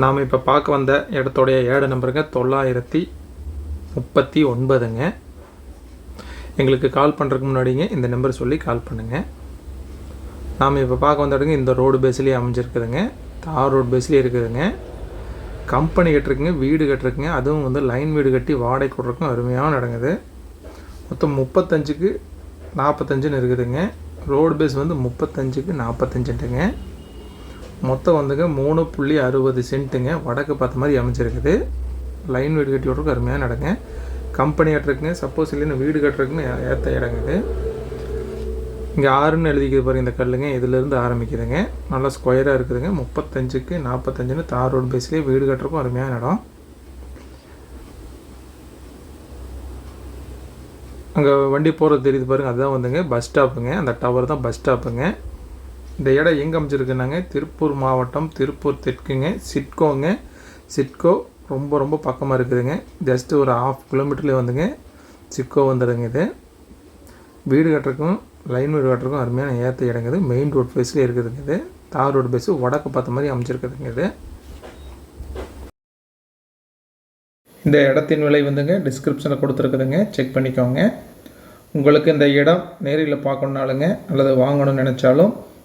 நாம் இப்போ பார்க்க வந்த இடத்துடைய ஏடு நம்பருங்க. தொள்ளாயிரத்தி முப்பத்தி ஒன்பதுங்க. எங்களுக்கு கால் பண்ணுறதுக்கு முன்னாடிங்க இந்த நம்பர் சொல்லி கால் பண்ணுங்கள் நாம் இப்போ பார்க்க வந்த இடங்க இந்த ரோடு பேஸ்லேயே அமைஞ்சிருக்குதுங்க. தார் ரோடு பேஸ்லேயே இருக்குதுங்க. கம்பெனி கட்டிருக்குங்க வீடு கட்டிருக்குங்க. அதுவும் வந்து லைன் வீடு கட்டி வாடகை கொடுறக்கும் அருமையாக நடங்குது மொத்தம் முப்பத்தஞ்சுக்கு நாற்பத்தஞ்சுன்னு இருக்குதுங்க. ரோடு பேஸ் வந்து முப்பத்தஞ்சுக்கு நாற்பத்தஞ்சுட்டுங்க மொத்தம் வந்துங்க மூணு புள்ளி அறுபது சென்ட்டுங்க. வடக்கு பார்த்த மாதிரி அமைச்சிருக்குது லைன் வீடு கட்டி விட்றதுக்கு அருமையாக நடங்க கம்பெனி கட்டுறதுக்குங்க சப்போஸ் இல்லைன்னு வீடு கட்டுறதுக்குன்னு ஏற்ற இடங்குது இங்கே ஆறுன்னு எழுதிக்கிறது பாருங்க இந்த கல்லுங்க. இதிலேருந்து ஆரம்பிக்குதுங்க. நல்லா ஸ்கொயராக இருக்குதுங்க. முப்பத்தஞ்சுக்கு நாற்பத்தஞ்சுன்னு தார் ரோடு பேஸ்லேயே வீடு கட்டுறதுக்கும் அருமையான இடம். அங்கே வண்டி போகிறது தெரியுது பாருங்க. அதுதான் வந்துங்க பஸ் ஸ்டாப்புங்க அந்த டவர் தான் பஸ் ஸ்டாப்புங்க இந்த இடம் எங்கே அமைச்சிருக்குனாங்க திருப்பூர் மாவட்டம் திருப்பூர் தெற்குங்க. சிட்கோங்க. சிட்கோ ரொம்ப ரொம்ப பக்கமாக இருக்குதுங்க. ஜஸ்ட்டு ஒரு ஆஃப் கிலோமீட்டர்லேயே வந்துங்க. சிட்கோ வந்துடுங்க இது. வீடு கட்டுறதுக்கும் லைன் வீடு கட்டுறதுக்கும் அருமையான ஏற்ற இடங்குது மெயின் ரோட் ஃபேஸ்லேயே இருக்குதுங்க இது. தார் ரோடு பேஸு வடக்கு பார்த்த மாதிரி அமைச்சிருக்குதுங்க இது. இந்த இடத்தின் விலை வந்துங்க டிஸ்கிரிப்ஷனில் கொடுத்துருக்குதுங்க. செக் பண்ணிக்கோங்க. உங்களுக்கு இந்த இடம் நேரில் பார்க்கணுனாலுங்க அல்லது வாங்கணும்னு நினச்சாலும்